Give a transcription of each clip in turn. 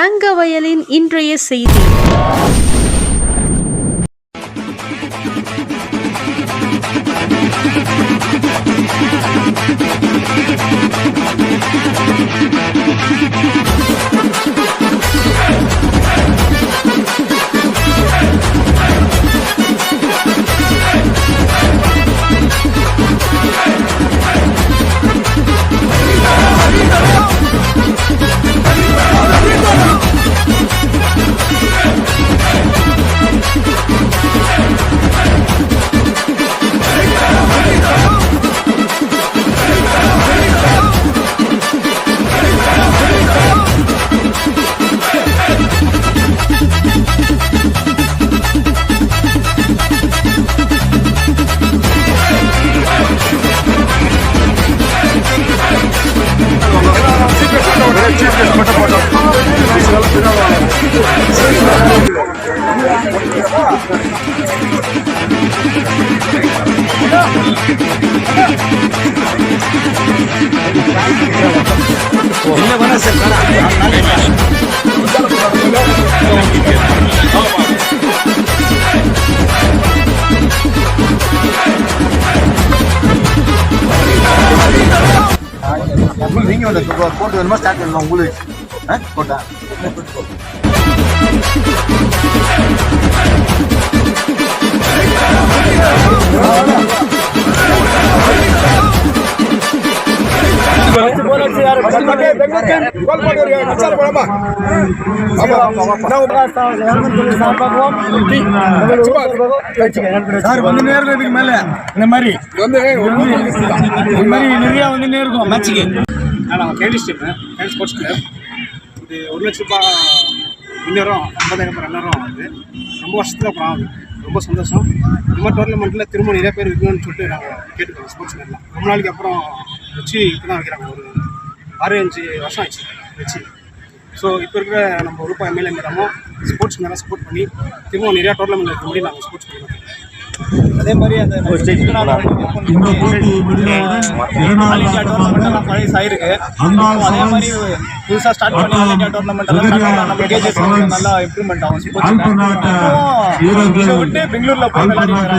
தங்கவயலின் இன்றைய செய்தி. நீங்க வந்து போட்டு வேணுமா? ஸ்டார்ட் பண்ணணும் உங்களுக்கு ஆ? போட்டா. சார் வந்து நேரம் இதுக்கு மேல இந்த மாதிரி இந்த மாதிரி நிறைய வந்து இருக்கும் மேட்சுக்கு நான் கேலிஸ் டீம் கேலி ஸ்போர்ட்ஸ் கிளப் இது ஒரு லட்ச ரூபாய் வின்னரும் ஐம்பதாயிரம் ரூபாய் ரன்னரும் வந்து ரொம்ப வருஷத்தில் அப்புறம் ஆகுது ரொம்ப சந்தோஷம் இந்த மாதிரி டோர்னமெண்ட்டில் திரும்ப நிறைய பேர் இருக்கணும்னு சொல்லிட்டு நாங்கள் கேட்டுக்கிறோம் ஸ்போர்ட்ஸ் மேலாம் ரொம்ப நாளைக்கு அப்புறம் வச்சு இப்போ தான் வைக்கிறாங்க ஒரு ஆறு அஞ்சு வருஷம் ஆச்சு வச்சு. ஸோ இப்போ இருக்கிற நம்ம ரூபாய் எம்எல்ஏ மேடமும் ஸ்போர்ட்ஸ் மேலே சப்போர்ட் பண்ணி திரும்ப நிறையா டோர்னமெண்ட் இருக்க முடியும் நாங்கள் ஸ்போர்ட்ஸ் பண்ணுவோம் அதே மாதிரி அந்த பழைய ஆயிருக்கு. அதே மாதிரி புதுசாக ஸ்டார்ட் பண்ணி ஆல் இந்தியா டோர்னமெண்ட் எல்லாம் ஸ்டார்ட் பண்ணா நம்ம கேஜஸ் நல்லா இம்ப்ரூவ்மெண்ட் ஆகும். இதை விட்டு பெங்களூர்ல போய் விளையாடி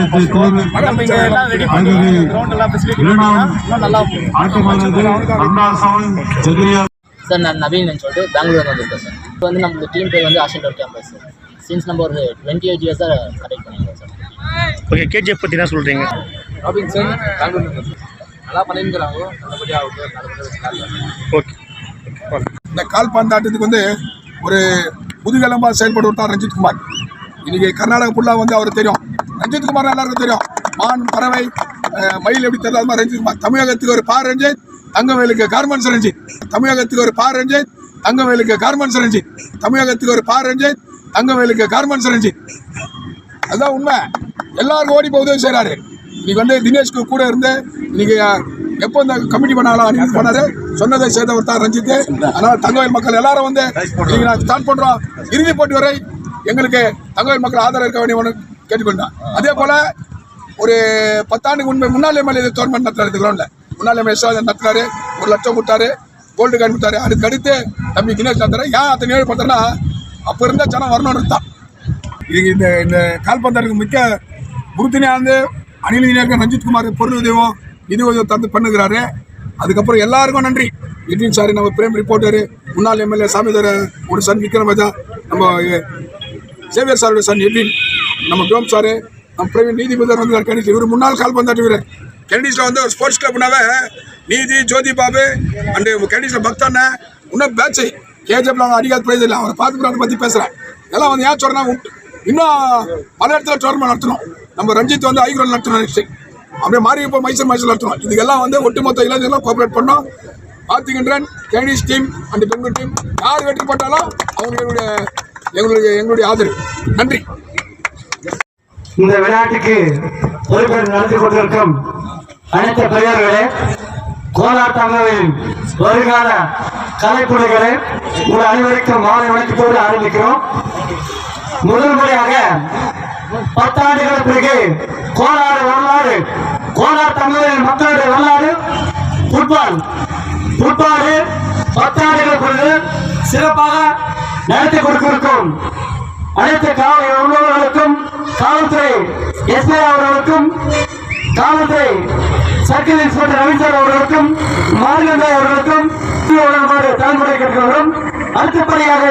நம்ம இங்க எல்லாம் ரெடி பண்ணி கிரவுண்ட் எல்லாம் ஃபெசிலிட்டி இன்னும் நல்லா சார் நான் நவீன் சொல்லிட்டு பெங்களூர் வந்திருக்கேன் சார். இப்போ வந்து நம்ம டீம் பேர் வந்து ஆஷன் டோர் கேம்பஸ் சார். சின்ஸ் நம்ம ஒரு டுவெண்ட்டி எயிட் இயர்ஸாக கரெக்ட் பண்ணியிருக்கோம் சார். ஓகே கேஜிஎஃப் பற்றி தான் சொல்கிறீங்க ராபின்சன் பெங்களூர் நல்லா ஓகே. இந்த கால்பந்தாட்டத்துக்கு வந்து ஒரு முதுகெலும்பாக செயல்படுவர் தான் ரஞ்சித் குமார். இன்னைக்கு கர்நாடகா ஃபுல்லாக வந்து அவர் தெரியும். ரஞ்சித் குமார் எல்லாருக்கும் தெரியும். மான் பறவை மயில் எப்படி தெரியல அது மாதிரி ரஞ்சித் குமார். தமிழகத்துக்கு ஒரு பா ரஞ்சித் தங்கவேலுக்கு கார்மெண்ட்ஸ் ரஞ்சித். தமிழகத்துக்கு ஒரு பா ரஞ்சித் தங்கவேலுக்கு கார்மெண்ட்ஸ் ரஞ்சித். தமிழகத்துக்கு ஒரு பா ரஞ்சித் தங்கவேலுக்கு கார்மெண்ட்ஸ் ரஞ்சித். அதுதான் உண்மை. எல்லாருக்கும் ஓடி போய் உதவி செய்கிறாரு இன்னைக்கு வந்து தினேஷ்க்கு கூட இருந்து இன்னைக்கு எப்போ இந்த கமிட்டி பண்ணாலும் அன்னைக்கு போனார் சொன்னதை செய்தவர் தான் ரஞ்சித். அதனால் தங்கவேல் மக்கள் எல்லாரும் வந்து இன்னைக்கு நான் ஸ்டார்ட் பண்ணுறோம் இறுதி போட்டி வரை எங்களுக்கு தங்கவேல் மக்கள் ஆதரவு இருக்க வேண்டிய ஒன்று கேட்டுக்கொண்டேன் அதே போல் ஒரு பத்தாண்டுக்கு முன்பு முன்னாள் எம்எல்ஏ டோர்னமெண்ட் நடத்துறாரு கிரௌண்டில் முன்னாள் எம்எல்ஏ சிவாஜன் நடத்துறாரு ஒரு லட்சம் கொடுத்தாரு கோல்டு கார்டு கொடுத்தாரு. அதுக்கு அடுத்து தம்பி தினேஷ் நடத்துறாரு. ஏன் அத்தனை ஏழு பார்த்தோன்னா அப்போ இருந்தால் ஜனம் வரணும்னு தான். இது இந்த இந்த கால்பந்தாருக்கு மிக்க உறுதுணையாக இருந்து அணில் இணையர்கள் ரஞ்சித் குமார் பொருள் உதவும் நிதி உதவி தந்து பண்ணுகிறாரு. அதுக்கப்புறம் எல்லாருக்கும் நன்றி. எட்வின் சார் நம்ம பிரேம் ரிப்போர்ட்டர் முன்னாள் எம்எல்ஏ சாமிதர ஒரு சன் விக்ரமஜா நம்ம சேவியர் சாருடைய சன் எட்வின் நம்ம டோம் சாரு நம்ம பிரவீன் நீதிபதி வந்து கணிச்சு இவர் முன்னாள் கால்பந்தாட்டு வீரர். கெனடிஸில் வந்து ஒரு ஸ்போர்ட்ஸ் கிளப்னாவே நீதி ஜோதி பாபு அண்டு கெனடிஸில் பக்தண்ண இன்னும் பேட்சை கேஜிஎஃப்ல அவங்க அடிக்காத பிரைஸ் இல்லை. அவரை பார்த்து அதை பற்றி பேசுகிறேன் எல்லாம் வந்து ஏன் சொல்கிறேன்னா இன்னும் பல இடத்துல டோர்னமெண்ட் நடத்தணும். நம்ம ரஞ்சித் வந்து ஐகுரல் நடத்தணும் நெக்ஸ்ட் அப்படியே மாறி இப்போ மைசூர் மைசூர் நடத்தணும். இதுக்கெல்லாம் வந்து ஒட்டுமொத்த இளைஞர்களும் கோஆப்ரேட் பண்ணோம் பார்த்துக்கின்றேன் Chinese team and Bangalore team. யார் வெற்றி போட்டாலும் அவங்களுடைய எங்களுடைய எங்களுடைய ஆதரவு. நன்றி. இந்த விளையாட்டுக்கு பொறுப்பேற்று நடத்தி கொண்டிருக்கும் அனைத்து பெரியவர்களே கோலாட்டங்களின் வருங்கால கலைப்புடைகளை உங்கள் அனைவருக்கும் மாலை வணக்கத்தோடு ஆரம்பிக்கிறோம். முதல் முறையாக பத்தாண்டுகள் பிறகு கோலாறு வரலாறு கோலார் தமிழரின் மக்களுடைய வரலாறு ஃபுட்பால் ஃபுட்பால் பத்தாண்டுகள் பிறகு சிறப்பாக நடத்தி கொடுத்திருக்கும். அனைத்து காவல் உள்ளவர்களுக்கும் காவல்துறை எஸ்ஐ அவர்களுக்கும் காவல்துறை சர்க்கிள் இன்ஸ்பெக்டர் ரவிசார் அவர்களுக்கும் மார்கண்டா அவர்களுக்கும் உடன்பாடு தலைமுறை கேட்கிறோம் அடுத்தபடியாக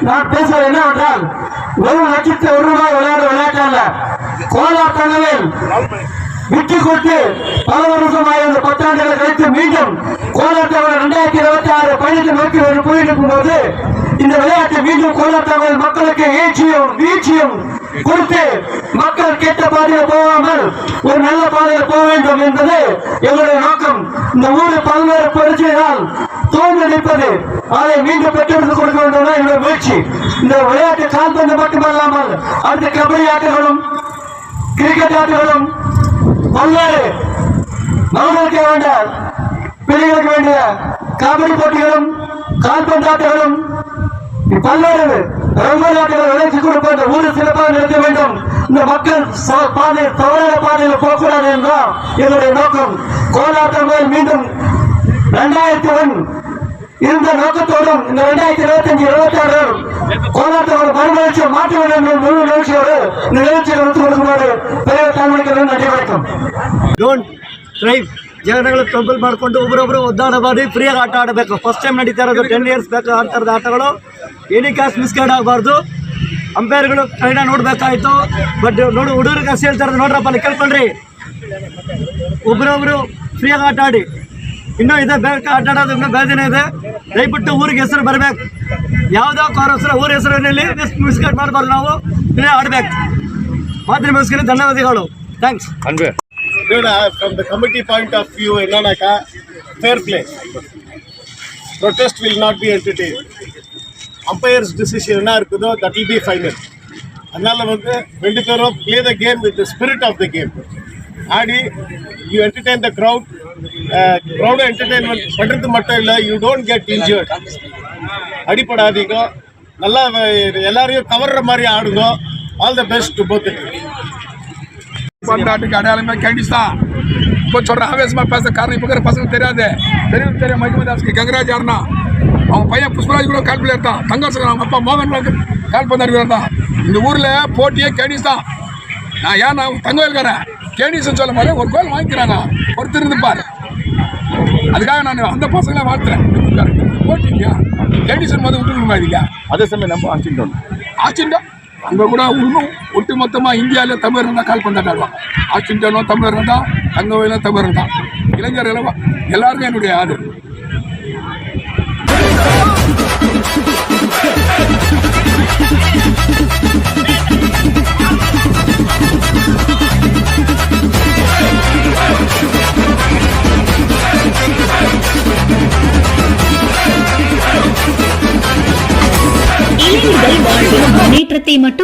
நான் பேசுவது என்னவென்றால் ஒரு லட்சத்து ஒரு ரூபாய் விளையாடு விளையாட்டு அல்ல கோலாட்டங்களில் விட்டு கொடுத்து பல வருஷமாக இந்த பத்தாண்டுகளை கழித்து மீண்டும் கோலாட்டம் இரண்டாயிரத்தி இருபத்தி ஆறு பயணத்தை நோக்கி போயிருக்கும் போது இந்த விளையாட்டு மீண்டும் கோலாட்டங்கள் மக்களுக்கு ஏற்றியும் வீழ்ச்சியும் கொடுத்து மக்கள் கெட்ட பாதையில் போகாமல் ஒரு நல்ல பாதையில் போக வேண்டும் என்பது எங்களுடைய நோக்கம். இந்த ஊரில் பல்வேறு பிரச்சனைகள் தோன்று நிற்பது அதை மீண்டும் பெற்றெடுத்து கொடுக்க வேண்டும் என்னுடைய முயற்சி. இந்த விளையாட்டு கால்பந்து மட்டுமல்லாமல் அடுத்த கபடி ஆட்டங்களும் கிரிக்கெட் ஆட்டங்களும் பல்வேறு மகளிருக்கு வேண்ட பிள்ளைகளுக்கு வேண்டிய கபடி போட்டிகளும் கால்பந்து ஆட்டங்களும் பல்வேறு ரங்கோலி விளைச்சி கொடுப்ப ஊரில் ஊரு சிறப்பாக நிறுத்த வேண்டும். இந்த மக்கள் ச- பாதை தவறான பாதையில் போகக்கூடாது என்றால் என்னுடைய நோக்கம். கோலாட்டங்கள் மீண்டும் இரண்டாயிரத்தி ஒன் இருந்த நோக்கத்தோடும் இந்த இரண்டாயிரத்தி இருபத்தி அஞ்சு இருபத்தி ஆறு கோலாட்டங்கள் மறுமலர்ச்சியை மாற்ற வேண்டும் என்ற முழு நிகழ்ச்சியோடு இந்த நிகழ்ச்சியை நடத்தி கொடுக்குமாறு பெரிய தலைமுறைக்கு நன்றி வணக்கம் ಡೋಂಟ್ ಡ್ರೈವ್ ಜನಗಳ ಕಂಪಲ್ ಮಾಡಿಕೊಂಡು ಒಬ್ಬರೊಬ್ಬರು ಒದ್ದಾಡ ಮಾಡಿ ಫ್ರೀಯಾಗಿ ಆಟ ಆಡಬೇಕು ಫಸ್ಟ್ ಟೈಮ್ ನಡೀತಾ ಇರೋದು ಟೆನ್ ಇಯರ್ಸ್ ಬೇಕು ಆಡ್ತಾ ಇರೋದು ಆಟಗಳು ಎನಿ ಕಾಸ್ ಮಿಸ್ಗೈಡ್ ಆಗಬಾರ್ದು ಅಂಪೈರ್ಗಳು ಕೈನ ನೋಡಬೇಕಾಯ್ತು ಬಟ್ ನೋಡು ಹುಡುಗರಿಗೆ ಅಷ್ಟು ಹೇಳ್ತಾ ಇರೋದು ನೋಡ್ರಪ್ಪ ಅಲ್ಲಿ ಕೇಳ್ಕೊಳ್ರಿ ಒಬ್ಬರೊಬ್ಬರು ಫ್ರೀಯಾಗಿ ಆಟ ಆಡಿ ಇನ್ನೂ ಇದೆ ಬೇಕು ಆಟ ಆಡೋದು ಇನ್ನೂ ಬೇಜನೆ ಇದೆ ದಯವಿಟ್ಟು ಊರಿಗೆ ಹೆಸರು ಬರಬೇಕು ಯಾವುದೋ ಕಾರ್ ಹೆಸರು ಊರ ಹೆಸರಿನಲ್ಲಿ ಮಿಸ್ಗೈಡ್ ಮಾಡಬಾರ್ದು ನಾವು ಇಲ್ಲೇ ಆಡಬೇಕು ಮಾತೃ ಮಿಸ್ಕಿನ ಧನ್ಯವಾದಗಳು thanks from the committee point of view என்னன்னாக்கா fair play protest will not be entertain umpires decision என்ன இருக்குதோ தட் வில் பி ஃபைனல் அதனால வந்து ரெண்டு பேரும் play the game with the spirit of the game Aadi you entertain the crowd crowd entertainment பண்ணுறது மட்டும் இல்லை யூ டோன்ட் கெட் இன்ஜர்ட் அடிப்படாதீங்க நல்லா எல்லாரையும் கவர்ற மாதிரி ஆடுங்க. All the best to both பந்தாட்டுக்கு அடையாளமே கேண்டிஸ் தான். இப்போ சொல்ற ஆவேசமாக பேச காரணம் இப்போ இருக்கிற பசங்க தெரியாது. தெரியும் தெரியும். மகிமதாஸ்க்கு கங்கராஜ் யாருன்னா? அவங்க பையன் புஷ்பராஜ் கூட கால் பிள்ளையர் தான் தங்கரசன் அவங்க அப்பா மோகன் கால் பந்தாடி தான். இந்த ஊரில் போட்டியே கேடிஸ் தான். நான் ஏன் நான் தங்கவேல்காரன்? கேனிசன் சொல்லும் போது ஒரு கோல் வாங்கிக்கிறானா? பொறுத்திருந்துப்பார் அதுக்காக நான் அந்த பசங்களை வாழ்த்துறேன். போட்டிங்க கேனிசன் போது விட்டு மாதிரி இல்லையா? அதே சமயம் நம்ம ஆச்சிண்டோம் ஆச்சிண்டோம் அங்கே கூட இன்னும் ஒட்டு மொத்தமாக இந்தியாவில் தமிழர் இருந்தால் கால் கொண்டாடுவாங்க ஆச்சிண்டனும் தமிழர் தான் தங்கவையிலும் தமிழர் தான் இளைஞர் இளவா எல்லாருக்கும் என்னுடைய ஆதரவு. Thank you. முன்னேற்றத்தை மட்டும்